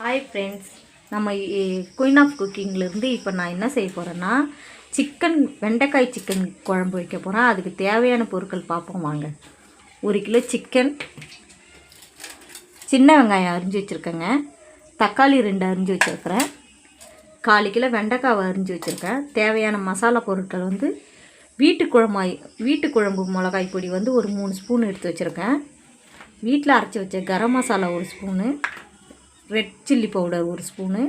Hi friends நம்ம queen of குக்கிங்லேருந்து இப்போ நான் என்ன செய்ய போகிறேன்னா சிக்கன் வெண்டைக்காய் சிக்கன் குழம்பு வைக்க போகிறேன் அதுக்கு தேவையான பொருட்கள் பார்ப்போம் வாங்க. ஒரு கிலோ சிக்கன் சின்ன வெங்காயம் அரிஞ்சு வச்சுருக்கேங்க. தக்காளி ரெண்டு அரிஞ்சு வச்சுருக்கிறேன். காலு கிலோ வெண்டைக்காவை அரிஞ்சு வச்சுருக்கேன். தேவையான மசாலா பொருட்கள் வந்து வீட்டு குழம்பாய் வீட்டு குழம்பு மிளகாய் பொடி வந்து ஒரு மூணு ஸ்பூன் எடுத்து வச்சுருக்கேன். வீட்டில் அரைச்சி வச்ச கரம் மசாலா ஒரு ஸ்பூனு ரெட் சில்லி பவுடர் ஒரு ஸ்பூனு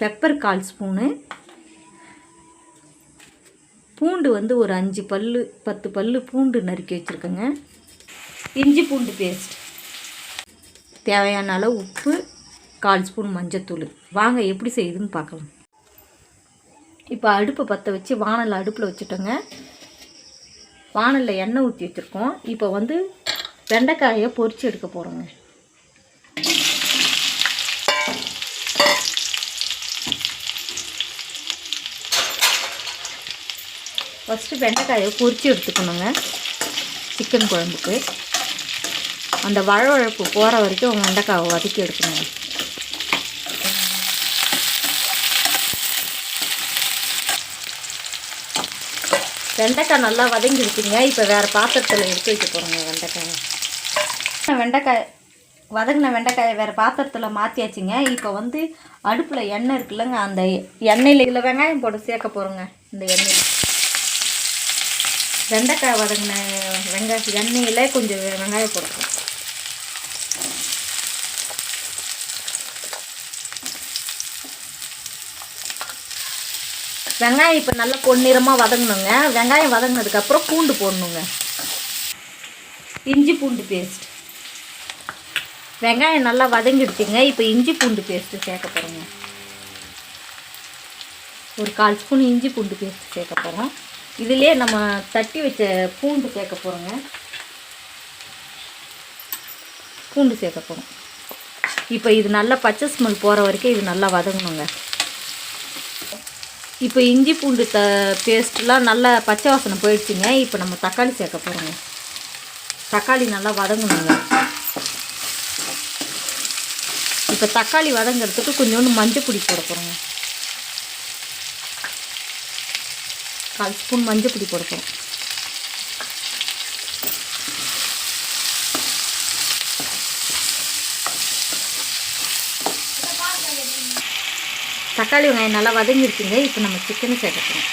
பெப்பர் கால் ஸ்பூனு பூண்டு வந்து ஒரு அஞ்சு பல் பத்து பல் பூண்டு நறுக்கி வச்சுருக்கேங்க. இஞ்சி பூண்டு பேஸ்ட். தேவையான அளவு உப்பு கால் ஸ்பூன் மஞ்சத்தூள். வாங்க எப்படி செய்யுதுன்னு பார்க்கலாம். இப்போ அடுப்பை பற்ற வச்சு வானல் அடுப்பில் வச்சுட்டோங்க. வானலில் எண்ணெய் ஊற்றி வச்சுருக்கோம். இப்போ வந்து வெண்டைக்காயை பொறிச்சு எடுக்க போகிறோங்க ஃபஸ்ட்டு வெண்டைக்காயை பொரிச்சு எடுத்துக்கணுங்க. சிக்கன் குழம்புக்கு. அந்த வழவழப்பு போகிற வரைக்கும் வெண்டைக்காயை வதக்கி எடுக்கணுங்க. வெண்டைக்காய் நல்லா வதங்கிடுச்சுங்க இப்போ வேறு பாத்திரத்தில் எடுத்து வைக்க போகிறோங்க வெண்டைக்காயை. வெண்டைக்காய் வதங்கின வெண்டைக்காயை வேறு பாத்திரத்தில் மாற்றியாச்சுங்க இப்போ வந்து அடுப்பில் எண்ணெய் இருக்குல்லங்க. அந்த எண்ணெயில் இதில் வெங்காயம் போட்டு சேர்க்க போகிறோங்க இந்த எண்ணெயில். வெண்டைக்காய் வதங்கின வெங்காயம் எண்ணெயில் கொஞ்சம் வெங்காயம் போடுறோம் வெங்காயம் இப்போ நல்லா பொன்னிறமாக வதங்கணுங்க. வெங்காயம் வதங்கினதுக்கப்புறம் பூண்டு போடணுங்க. இஞ்சி பூண்டு பேஸ்ட் வெங்காயம் நல்லா வதங்கிடுச்சுங்க. இப்போ இஞ்சி பூண்டு பேஸ்ட்டு சேர்க்க போகிறோங்க ஒரு கால் ஸ்பூன் இஞ்சி பூண்டு பேஸ்ட் சேர்க்க போகிறோம் இதிலே நம்ம தட்டி வச்ச பூண்டு சேர்க்க போகிறோங்க பூண்டு சேர்க்க போகிறோம் இப்போ இது நல்லா பச்சை ஸ்மெல் போகிற வரைக்கும் இது நல்லா வதங்கணுங்க. இப்போ இஞ்சி பூண்டு த பேஸ்ட்லாம் நல்லா பச்சை வாசனை போயிடுச்சுங்க. இப்போ நம்ம தக்காளி சேர்க்க போகிறோங்க தக்காளி நல்லா வதங்கணுங்க. இப்போ தக்காளி வதங்கிறதுக்கு கொஞ்சோண்டு மஞ்சள் பொடி போட போகிறோங்க கால் ஸ்பூன் மஞ்சள் பொடி போட போகிறோம் தக்காளி வெங்காயம் நல்லா வதங்கிருக்குங்க. இப்போ நம்ம சிக்கனை சேர்க்க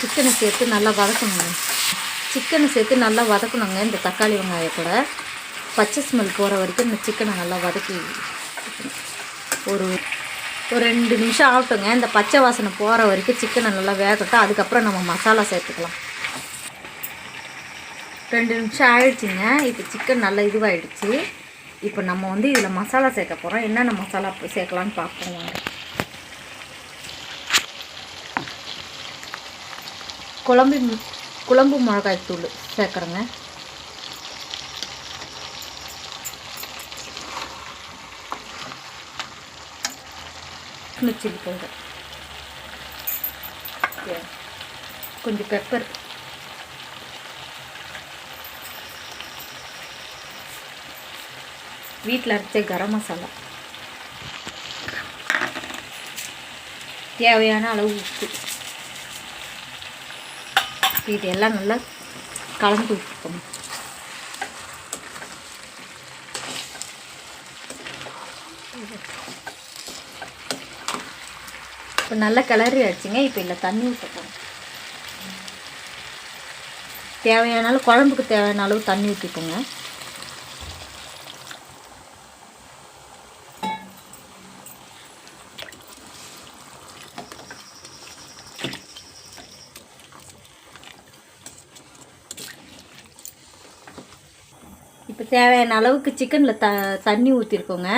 சிக்கனை சேர்த்து நல்லா வதக்கணுங்க. சிக்கனை சேர்த்து நல்லா வதக்கணுங்க இந்த தக்காளி வெங்காயத்தோட. பச்சை ஸ்மெல் போகிற வரைக்கும் இந்த சிக்கனை நல்லா வதக்கி ஒரு ஒரு ரெண்டு நிமிஷம் ஆகட்டுங்க. இந்த பச்சை வாசனை போகிற வரைக்கும் சிக்கனை நல்லா வேகட்டும். அதுக்கப்புறம் நம்ம மசாலா சேர்த்துக்கலாம். ரெண்டு நிமிஷம் ஆயிடுச்சுங்க. இப்போ சிக்கன் நல்லா இதுவாகிடுச்சு இப்போ நம்ம வந்து இதில் மசாலா சேர்க்க போகிறோம் என்னென்ன மசாலா சேர்க்கலான்னு பார்ப்போம் வாங்க. குழம்பு குழம்பு மிளகாய் தூள் சேர்க்குறேங்க. சில்லி பவுடர் கொஞ்சம் பெப்பர் வீட்டில் அரைச்ச கரம் மசாலா தேவையான அளவு உப்பு இது எல்லாம் நல்லா கலந்து விட்டுக்கணும் இப்போ நல்லா கிளறி ஆச்சுங்க இப்போ இல்லை தண்ணி ஊற்றணும் தேவையான அளவு குழம்புக்கு தேவையான அளவு தண்ணி ஊற்றிக்கோங்க இப்போ தேவையான அளவுக்கு சிக்கனில் த தண்ணி ஊற்றிருக்கோங்க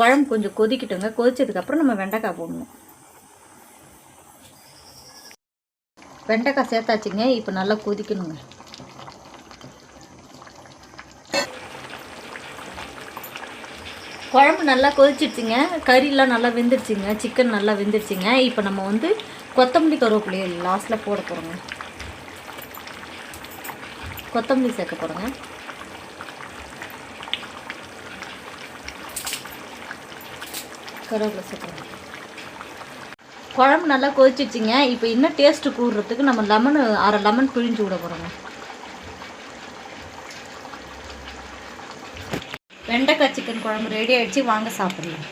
குழம்பு கொஞ்சம் கொதிக்கட்டுங்க. கொதிச்சதுக்கப்புறம் நம்ம வெண்டைக்காய் போடணும். வெண்டைக்காய் சேர்த்தாச்சுங்க இப்போ நல்லா கொதிக்கணுங்க. குழம்பு நல்லா கொதிச்சிடுச்சுங்க கறிலாம் நல்லா வெந்துடுச்சுங்க சிக்கன் நல்லா வெந்துடுச்சுங்க இப்போ நம்ம வந்து கொத்தமல்லி கருவேப்பிலையை லாஸ்ட்டில் போட போகிறோங்க கொத்தமல்லி சேர்க்க போகிறோங்க கருவேப்பிலை சேர்க்குறோங்க குழம்பு நல்லா கொதிச்சிச்சிங்க. இப்போ இன்னும் டேஸ்ட்டு கூடுறதுக்கு நம்ம லெமனு அரை லெமன் பிழிஞ்சு விட போகிறோங்க வெண்டைக்காய் சிக்கன் குழம்பு ரெடி ஆகிடுச்சு வாங்க சாப்பிட்லாம்.